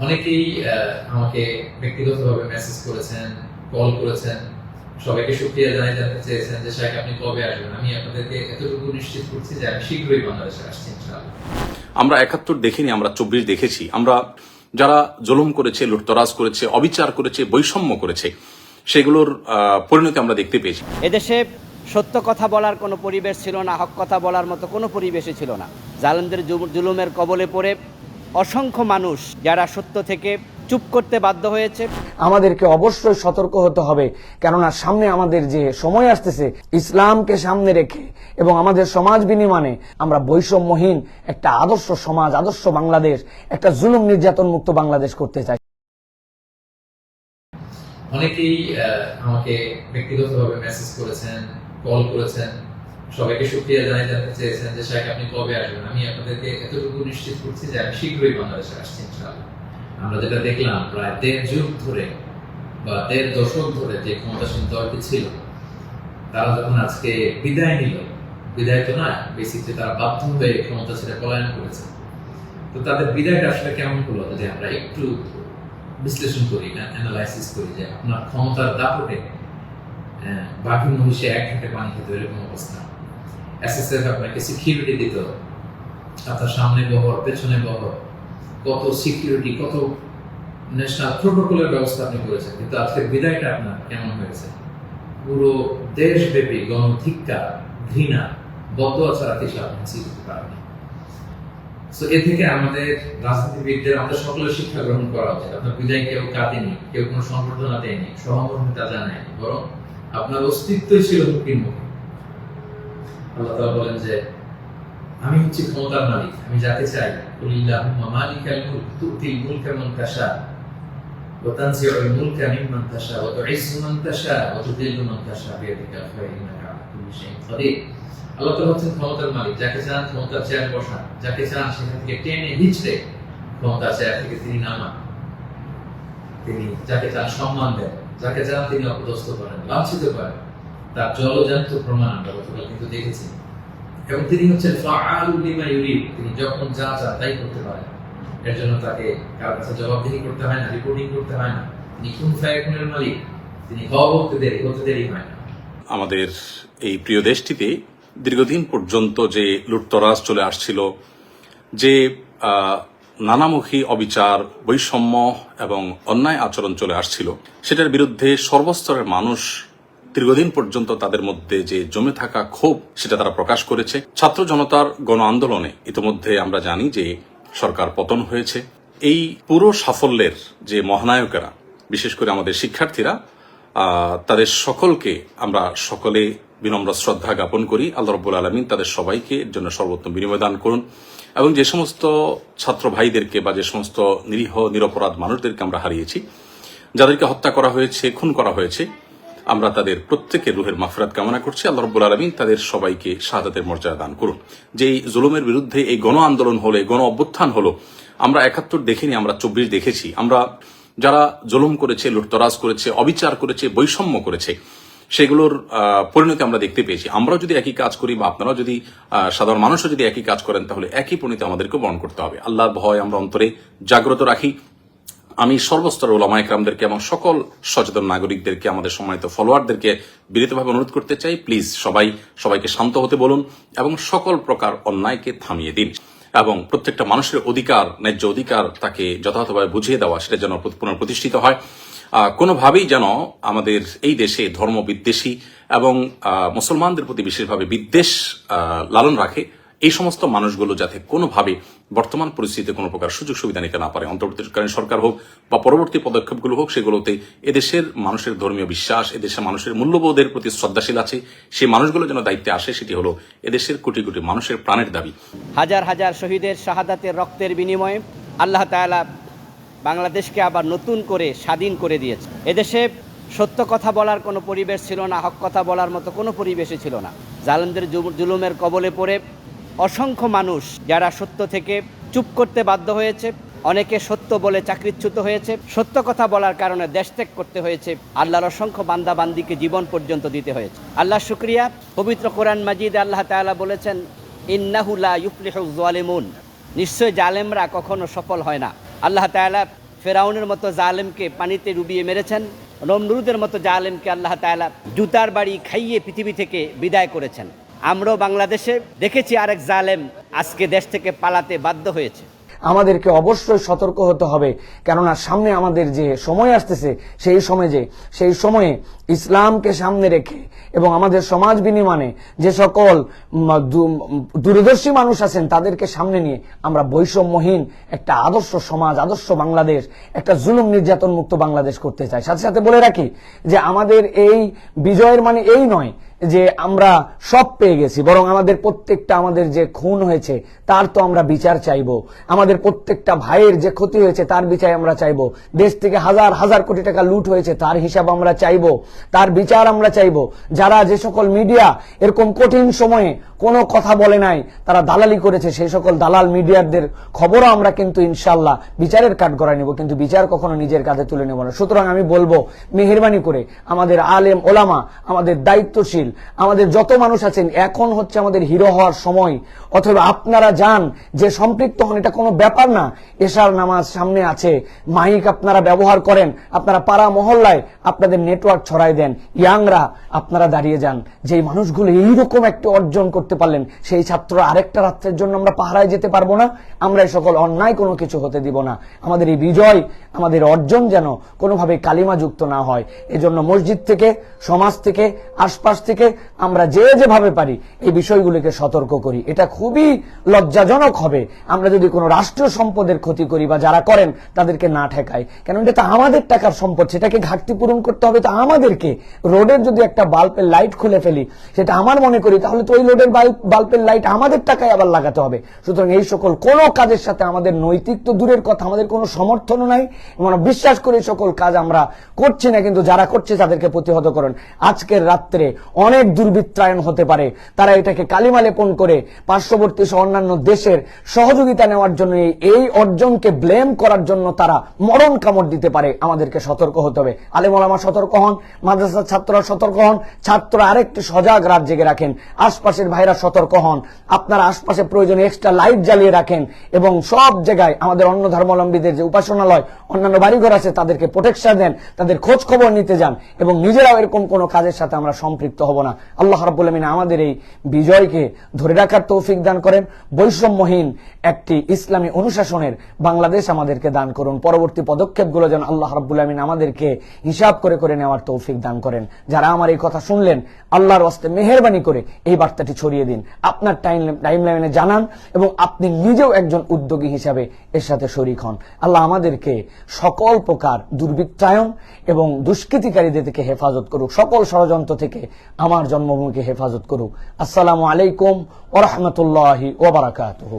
অনেকেই আমাকে ব্যক্তিগতভাবে মেসেজ করেছেন কল করেছেন। সবাইকে সুক্রিয়া জানাই জানতে চেয়েছেন যে শাহেখ আপনি কবে আসবেন? আমি আপনাদেরকে এতটুকু নিশ্চিত করছি যে আমি শীঘ্রই বাংলাদেশে আসছি ইনশাআল্লাহ। আমরা একাত্তর দেখিনি আমরা চব্বিশ দেখেছি। আমরা যারা জুলুম করেছে লুটতরাজ করেছে অবিচার করেছে বৈষম্য করেছে সেগুলোর আহ, পরিণতি আমরা দেখতে পেয়েছি। এদেশে সত্য কথা বলার কোনো পরিবেশ ছিল না হক কথা বলার মতো কোনো পরিবেশই ছিল না। জালেমদের জুলুমের কবলে পড়ে অসংখ্য মানুষ যারা সত্য থেকে চুপ করতে বাধ্য হয়েছে। আমাদেরকে অবশ্যই সতর্ক হতে হবে কেননা সামনে আমাদের যে সময় আসতেছে ইসলামকে সামনে রেখে এবং আমাদের সমাজ বিনিময়ে আমরা বৈষম্যহীন একটা আদর্শ সমাজ আদর্শ বাংলাদেশ একটা জুলুম নির্যাতন মুক্ত বাংলাদেশ করতে চাই। অনেকেই আমাকে ব্যক্তিগতভাবে মেসেজ করেছেন কল করেছেন। সবাইকে সুক্রিয়া জানাই, জানতে চেয়েছেন যে শাহেখ আপনি কবে আসবেন? আমি আপনাদেরকে এতটুকু নিশ্চিত করছি যে আমি শীঘ্রই বাংলাদেশে আসছি, ইনশাআল্লাহ। আমরা যেটা দেখলাম, প্রায় দেড় যুগ ধরে বা দেড় দশক ধরে যে ক্ষমতাসীন দলটি ছিল, তারা যখন আজকে বিদায় নিল, বিদায় তো না বেসিকলি তারা বাধ্য হয়ে ক্ষমতা ছেড়ে পলায়ন করেছে। তো তাদের বিদায়টা আসলে কেমন হলো? যদি আমরা একটু বিশ্লেষণ করি অ্যানালাইসিস করি যে আপনার ক্ষমতার দাপটে বাকি মহিষে এক ঘাটে পানি খেতে এরকম অবস্থা। এসএসএফ আপনাকে সিকিউরিটি দিত। আপনার সামনে বহর, পেছনে বহর, কত সিকিউরিটি কত ন্যাশনাল প্রোটোকলের ব্যবস্থা আপনি করেছেন, কিন্তু আজকের বিদায়টা আপনার কেমন হয়েছে? পুরো দেশব্যাপী গণধিক্কা ঘৃণা, বদয়া ছাড়া কিছু আপনি হাসিল পারেননি। তো এ থেকে আমাদের রাজনীতিবিদদের, আমাদের সকলের শিক্ষা গ্রহণ করা উচিত। আপনার বিদায় কেউ কাঁদেনি, কেউ কোনো সংবর্ধনা দেয়নি, সহমর্মিতা জানায়নি, বরং আপনার অস্তিত্বই ছিল হুকির মুখে। আল্লাহ তাআলা বলেন যে, আমি হচ্ছি ক্ষমতার মালিক, আমি যাকে চাই মালিকাল মুলক আল্লাহ তাআলা হচ্ছেন ক্ষমতার মালিক, যাকে চান ক্ষমতার চেয়ার বসান, যাকে চান সেখান থেকে টেনে হিচড়ে ক্ষমতার চেয়ার থেকে তিনি নামান। তিনি যাকে চান সম্মান দেন, যাকে চান তিনি অপদস্থ করেন, লাঞ্ছিত করেন। তার জলজান্ত প্রমাণ আমরা গতকাল কিন্তু দেখেছি। এবং তিনি হচ্ছেন ইউরিদ তিনি যখন যা চান তাই করতে পারেন। এর জন্য তাকে কারোর কাছে জবাবদিহি করতে হয় না রিপোর্টিং করতে হয় না। তিনি কোন মালিক। তিনি দেরি দেরি হয় না। আমাদের এই প্রিয় দেশটিতে দীর্ঘদিন পর্যন্ত যে লুটতরাজ চলে আসছিল, যে নানামুখী অবিচার, বৈষম্য এবং অন্যায় আচরণ চলে আসছিল, সেটার বিরুদ্ধে সর্বস্তরের মানুষ দীর্ঘদিন পর্যন্ত তাদের মধ্যে যে জমে থাকা ক্ষোভ সেটা তারা প্রকাশ করেছে। ছাত্র জনতার গণ আন্দোলনে ইতিমধ্যে আমরা জানি যে সরকার পতন হয়েছে। এই পুরো সাফল্যের যে মহানায়কেরা, বিশেষ করে আমাদের শিক্ষার্থীরা তাদের সকলকে আমরা সকলে বিনম্র শ্রদ্ধা জ্ঞাপন করি। আল্লাহ রব্বুল আলমিন তাদের সবাইকে এর জন্য সর্বোত্তম বিনিময় দান করুন এবং যে সমস্ত ছাত্র ভাইদেরকে বা যে সমস্ত নিরীহ, নিরপরাধ মানুষদেরকে আমরা হারিয়েছি, যাদেরকে হত্যা করা হয়েছে, খুন করা হয়েছে আমরা তাদের প্রত্যেকের রুহের মাফরাত কামনা করছি। আল্লাহ রব্বুল আলমিন তাদের সবাইকে শাহাদাতের মর্যাদা দান করুন। যে এই জুলুমের বিরুদ্ধে, এই গণ আন্দোলন হলে, গণ অভ্যুত্থান হলো, আমরা একাত্তর দেখিনি, আমরা চব্বিশ দেখেছি। আমরা যারা জুলুম করেছে, লুটতরাজ করেছে, অবিচার করেছে, বৈষম্য করেছে, সেগুলোর পরিণতি আমরা দেখতে পেয়েছি। আমরাও যদি একই কাজ করি বা আপনারাও যদি সাধারণ মানুষও যদি একই কাজ করেন, তাহলে একই পরিণতি আমাদেরকে বরণ করতে হবে। আল্লাহর ভয় আমরা অন্তরে জাগ্রত রাখি। আমি সর্বস্তর ওলামা একরামদেরকে এবং সকল সচেতন নাগরিকদেরকে, আমাদের সম্মানিত ফলোয়ারদেরকে বিনীতভাবে অনুরোধ করতে চাই, প্লিজ সবাই সবাইকে শান্ত হতে বলুন এবং সকল প্রকার অন্যায়কে থামিয়ে দিন এবং প্রত্যেকটা মানুষের অধিকার, ন্যায্য অধিকার তাকে যথাযথভাবে বুঝিয়ে দেওয়া, সেটা যেন পুনঃপ্রতিষ্ঠিত হয়। কোনোভাবেই যেন আমাদের এই দেশে ধর্ম বিদ্বেষী এবং মুসলমানদের প্রতি বিশেষভাবে বিদ্বেষ লালন রাখে এই সমস্ত মানুষগুলো যাতে কোনোভাবে বর্তমান পরিস্থিতিতে কোনো প্রকার সুযোগ সুবিধা নিতে না পারে, অন্তর্বর্তীকালীন সরকার হোক বা পরবর্তী পদক্ষেপগুলো হোক, সেগুলোতে এদেশের মানুষের ধর্মীয় বিশ্বাস, এদেশের মানুষের মূল্যবোধের প্রতি শ্রদ্ধাশীল আছে, সেই মানুষগুলো যেন দায়িত্বে আসে, সেটি হলো এদেশের কোটি কোটি মানুষের প্রাণের দাবি। হাজার হাজার শহীদের শাহাদাতের রক্তের বিনিময়ে আল্লাহ তাআলা বাংলাদেশকে আবার নতুন করে স্বাধীন করে দিয়েছে। এদেশে সত্য কথা বলার কোনো পরিবেশ ছিল না, হক কথা বলার মতো কোনো পরিবেশই ছিল না। জালেমদের জুলুমের কবলে পড়ে অসংখ্য মানুষ যারা সত্য থেকে চুপ করতে বাধ্য হয়েছে, অনেকে সত্য বলে চাকরিচ্যুত হয়েছে, সত্য কথা বলার কারণে দেশ ত্যাগ করতে হয়েছে, আল্লাহর অসংখ্য বান্দা বান্দিকে জীবন পর্যন্ত দিতে হয়েছে। আল্লাহ শুক্রিয়া। পবিত্র কোরআন মাজিদ আল্লাহ তাআলা বলেছেন ইন্নাহুলা ইউফলিহু জালিমুন। নিশ্চয় জালেমরা কখনো সফল হয় না। আল্লাহ তাআলা ফেরাউনের মতো জালেমকে পানিতে ডুবিয়ে মেরেছেন নমরুদের মতো জালেমকে আল্লাহ তাআলা জুতার বাড়ি খাইয়ে পৃথিবী থেকে বিদায় করেছেন। আমরাও বাংলাদেশে দেখেছি আরেক জালেম আজকে দেশ থেকে পালাতে বাধ্য হয়েছে। আমাদেরকে অবশ্যই সতর্ক হতে হবে, কেননা সামনে আমাদের যে সময় আসতেছে, সেই সময় যে, সেই সময়ে ইসলামকে সামনে রেখে এবং আমাদের সমাজ বিনিময়ে যে সকল দূরদর্শী মানুষ আছেন, তাদেরকে সামনে নিয়ে আমরা বৈষম্যহীন একটা আদর্শ সমাজ, আদর্শ বাংলাদেশ, একটা জুলুম নির্যাতন মুক্ত বাংলাদেশ করতে চাই। সাথে সাথে বলে রাখি যে আমাদের এই বিজয়ের মানে এই নয় যে আমরা সব পেয়ে গেছি, বরং আমাদের প্রত্যেকটা আমাদের যে খুন হয়েছে, তার তো আমরা বিচার চাইব। আমাদের প্রত্যেকটা ভাইয়ের যে ক্ষতি হয়েছে, তার বিচার আমরা চাইব। দেশ থেকে হাজার হাজার কোটি টাকা লুট হয়েছে, তার হিসাব আমরা চাইব। তার বিচার আমরা চাইব। যারা যে সকল মিডিয়া এরকম কঠিন সময়ে কোনো কথা বলে নাই, তারা দালালি করেছে, সেই সকল দালাল মিডিয়ারদের খবরও আমরা কিন্তু ইনশাল্লাহ বিচারের কাঠ গড়ায় নিব, কিন্তু বিচার কখনো নিজের কাঁধে তুলে নেব না। সুতরাং আমি বলব, মেহরবানি করে আমাদের আলেম ওলামা, আমাদের দায়িত্বশীল আমাদের যত মানুষ আছেন, এখন হচ্ছে আমাদের হিরো হওয়ার সময়। অথবা আপনারা যান, যে সম্পৃক্ত হন, এটা কোনো ব্যাপার না। এশার নামাজ সামনে আছে, মাইক আপনারা ব্যবহার করেন, আপনারা পাড়া মহল্লায় আপনাদের নেটওয়ার্ক ছড়াই দেন, ইয়াংরা আপনারা দাঁড়িয়ে যান। যে মানুষগুলো এইরকম একটা অর্জন করতে পারলেন, সেই ছাত্র আরেকটা রাত্রের জন্য আমরা পাহারায় যেতে পারব না, আমরা এই সকল অন্যায় কোনো কিছু হতে দিব না। আমাদের এই বিজয়, আমাদের অর্জন যেন কোনোভাবে কালিমাযুক্ত না হয়। এজন্য মসজিদ থেকে, সমাজ থেকে, আশপাশ থেকে আমরা যে যেভাবে পারি এই বিষয়গুলিকে সতর্ক করি। এটা খুবই লজ্জাজনক হবে। আমরা যদি কোনো রাষ্ট্রীয় সম্পদের ক্ষতি করি বা যারা করেন তাদেরকে না ঠেকাই। কেন এটা তো আমাদের টাকার সম্পদ, সেটাকে ঘাটতি পূরণ করতে হবে তো আমাদেরকে। রোডের যদি একটা বাল্বের লাইট খুলে ফেলি, সেটা আমার মনে করি, তাহলে তো ওই রোডের বাল্বের লাইট আমাদের টাকায় আবার লাগাতে হবে। সুতরাং এই সকল কোনো কাজের সাথে আমাদের নৈতিক তো দূরের কথা, আমাদের কোনো সমর্থনও নাই। আমরা বিশ্বাস করি সকল কাজ আমরা করছি না, কিন্তু যারা করছে তাদেরকে প্রতিহত করেন। আজকের রাত্রে অনেক দুর্বৃত্তায়ন হতে পারে। তারা এটাকে কালিমা লেপন করে পার্শ্ববর্তী সহ অন্যান্য দেশের সহযোগিতা নেওয়ার জন্য এই- অর্জনকে ব্লেম করার জন্য তারা মরণ কামড় দিতে পারে। আমাদেরকে সতর্ক হতে হবে। আলেমা সতর্ক হন, মাদ্রাসার ছাত্ররা সতর্ক হন, ছাত্ররা আরেকটি সজাগ রাত জেগে রাখেন। আশপাশের ভাইরা সতর্ক হন। আপনারা আশপাশে প্রয়োজনে এক্সট্রা লাইট জ্বালিয়ে রাখেন এবং সব জায়গায় আমাদের অন্য ধর্মাবলম্বীদের যে উপাসনালয়, অন্যান্য বাড়িঘর আছে, তাদেরকে প্রোটেকশন দেন, তাদের খোঁজ খবর নিতে যান এবং নিজেরাও এরকম কোনো কাজের সাথে আমরা সম্পৃক্ত হব না। আল্লাহ রাব্বুল আমিন আমাদের এই বিজয়কে ধরে রাখার তৌফিক দান করেন। বৈষম্যহীন একটি ইসলামী অনুশাসনের বাংলাদেশ আমাদেরকে দান করুন। পরবর্তী পদক্ষেপগুলো যেন আল্লাহ রাব্বুল আমিন আমাদেরকে হিসাব করে করে নেওয়ার তৌফিক দান করেন। যারা আমার এই কথা শুনলেন, আল্লাহর ওয়াস্তে মেহরবানি করে এই বার্তাটি ছড়িয়ে দিন। আপনার টাইম টাইম লাইনে জানান এবং আপনি নিজেও একজন উদ্যোগী হিসাবে এর সাথে শরিক হন। আল্লাহ আমাদেরকে সকল প্রকার দুর্বৃত্তায়ন এবং দুষ্কৃতিকারীদের থেকে হেফাজত করুক। সকল ষড়যন্ত্র থেকে আমার জন্মভূমিকে হেফাজত করুক। আসসালামু আলাইকুম ওরহমতুল্লাহি ওবরাকাতুহু